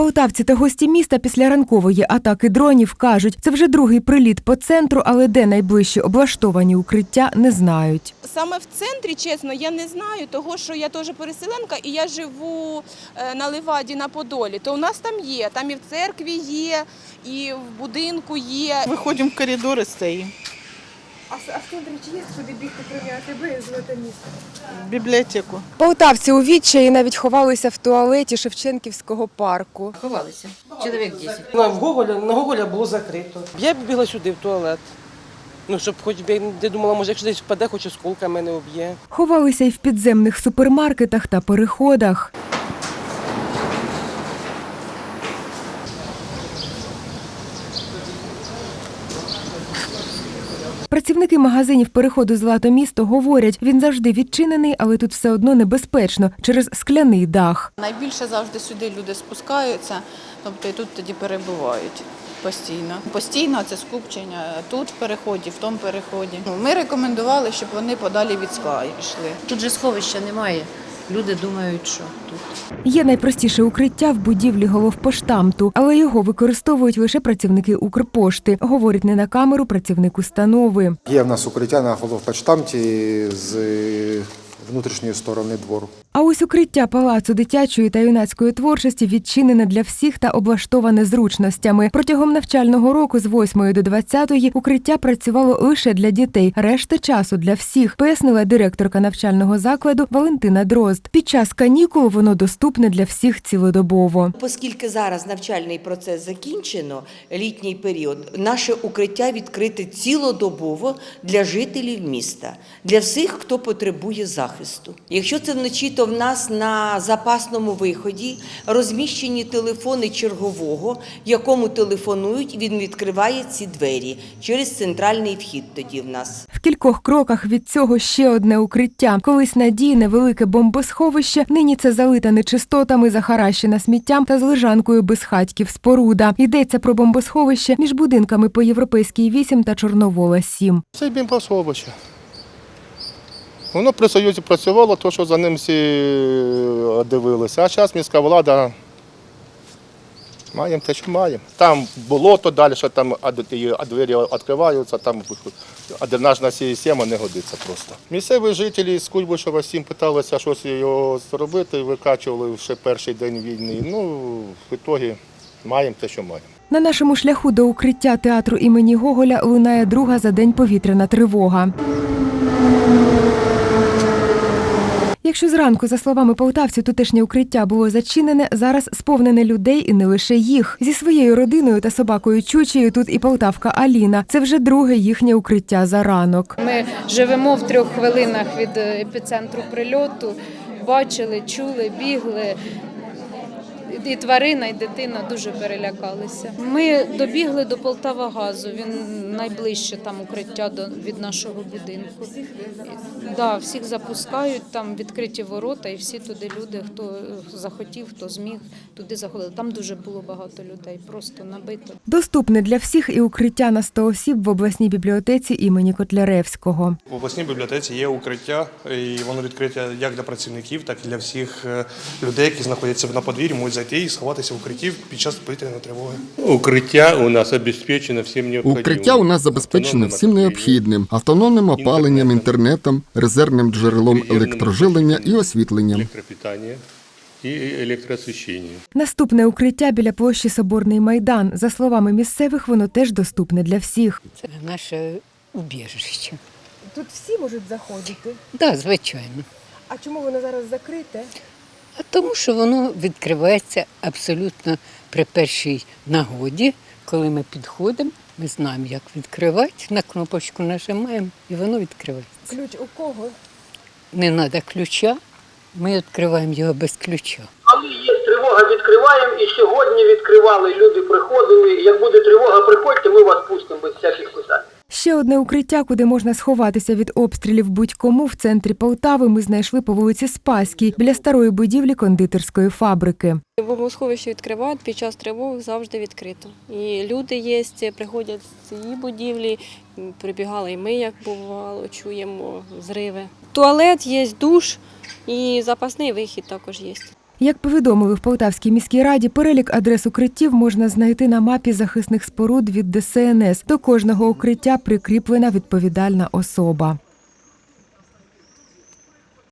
Полтавці та гості міста після ранкової атаки дронів кажуть, це вже другий приліт по центру, але де найближчі облаштовані укриття не знають. Саме в центрі, чесно, я не знаю, того що я теж переселенка і я живу е, на Леваді на Подолі. То у нас там є, там і в церкві є, і в будинку є. Виходимо в коридори стоїм. А в центрі чи є куди бігти прийняти ви золоте місто? В бібліотеку. Полтавці у відчаї навіть ховалися в туалеті Шевченківського парку. Ховалися. Чоловік 10. На, в Гоголя, на Гоголя було закрито. Я б бігла сюди, в туалет. Ну, щоб хоч би я не думала, може, якщо десь впаде, хоч осколка мене об'є. Ховалися й в підземних супермаркетах та переходах. Працівники магазинів переходу Злато місто говорять, він завжди відчинений, але тут все одно небезпечно через скляний дах. Найбільше завжди сюди люди спускаються, тобто і тут тоді перебувають постійно. Постійно це скупчення тут в переході, в тому переході. Ми рекомендували, щоб вони подалі від скла йшли. Тут же сховища немає. Люди думають, що тут. Є найпростіше укриття в будівлі головпоштамту, але його використовують лише працівники Укрпошти, говорить не на камеру працівник установи. Є в нас укриття на головпоштамті з е, внутрішньої сторони двору. А ось укриття палацу дитячої та юнацької творчості відчинене для всіх та облаштоване зручностями. Протягом навчального року з 8 до 20 укриття працювало лише для дітей, решта часу для всіх, пояснила директорка навчального закладу Валентина Дрозд. Під час канікул воно доступне для всіх цілодобово. Оскільки зараз навчальний процес закінчено, літній період, наше укриття відкрите цілодобово для жителів міста, для всіх, хто потребує захисту. Якщо це вночі, то в нас на запасному виході розміщені телефони чергового, якому телефонують, він відкриває ці двері через центральний вхід. Тоді в нас. В кількох кроках від цього ще одне укриття. Колись надійне велике бомбосховище. Нині це залита нечистотами, захаращена сміттям та з лежанкою безхатьків споруда. Йдеться про бомбосховище між будинками по європейській 8 та Чорновола 7. Це бімбосховище. Воно при Союзі працювало, то що за ним всі е, дивилися. А зараз міська влада маємо те, що маємо. Там болото далі, що там двері відкриваються, там дренажна система не годиться просто. Місцеві жителі з Куйбишева 7 питалися щось його зробити, викачували ще перший день війни. Ну, в ітогі маємо те, що маємо. На нашому шляху до укриття театру імені Гоголя лунає друга за день повітряна тривога. Якщо зранку, за словами полтавців, тутешнє укриття було зачинене, зараз сповнене людей і не лише їх. Зі своєю родиною та собакою Чучею тут і полтавка Аліна. Це вже друге їхнє укриття за ранок. Ми живемо в трьох хвилинах від е, епіцентру прильоту. Бачили, чули, бігли. І тварина, і дитина дуже перелякалися. Ми добігли до Полтава газу. Він найближче там укриття до від нашого будинку. Да, всіх запускають, там відкриті ворота, і всі туди люди, хто захотів, хто зміг, туди заходили. Там дуже було багато людей, просто набито. Доступне для всіх і укриття на 100 осіб в обласній бібліотеці імені Котляревського. В обласній бібліотеці є укриття, і воно відкрите як для працівників, так і для всіх е, людей, які знаходяться на подвір'ї, можуть зайти і сховатися в укритті під час повітряної тривоги. Укриття у нас обезпечено всім необхідним. Укриття у нас забезпечено всім необхідним: автономним опаленням, інтернетом, резервним джерелом електрожилення і освітленням. І електроосвіщення. Наступне укриття біля площі Соборний майдан. За словами місцевих, воно теж доступне для всіх. Це наше убіжище. Тут всі можуть заходити. Так, да, звичайно. А чому воно зараз закрите? А тому, що воно відкривається абсолютно при першій нагоді, коли ми підходимо, ми знаємо, як відкривати, на кнопочку нажимаємо і воно відкривається. Ключ у кого? Не треба ключа, ми відкриваємо його без ключа. Але є тривога, відкриваємо і сьогодні відкривали. Люди приходили. Як буде тривога, приходьте, ми вас пустимо без всяких. Ще одне укриття, куди можна сховатися від обстрілів будь-кому в центрі Полтави. Ми знайшли по вулиці Спаській біля старої будівлі кондитерської фабрики. Бомбосховище відкривають під час тривог завжди відкрито. І люди є, приходять з цієї будівлі, прибігали і ми, як бувало, чуємо зриви. Туалет є, душ і запасний вихід також є. Як повідомили в Полтавській міській раді, перелік адрес укриттів можна знайти на мапі захисних споруд від ДСНС. До кожного укриття прикріплена відповідальна особа.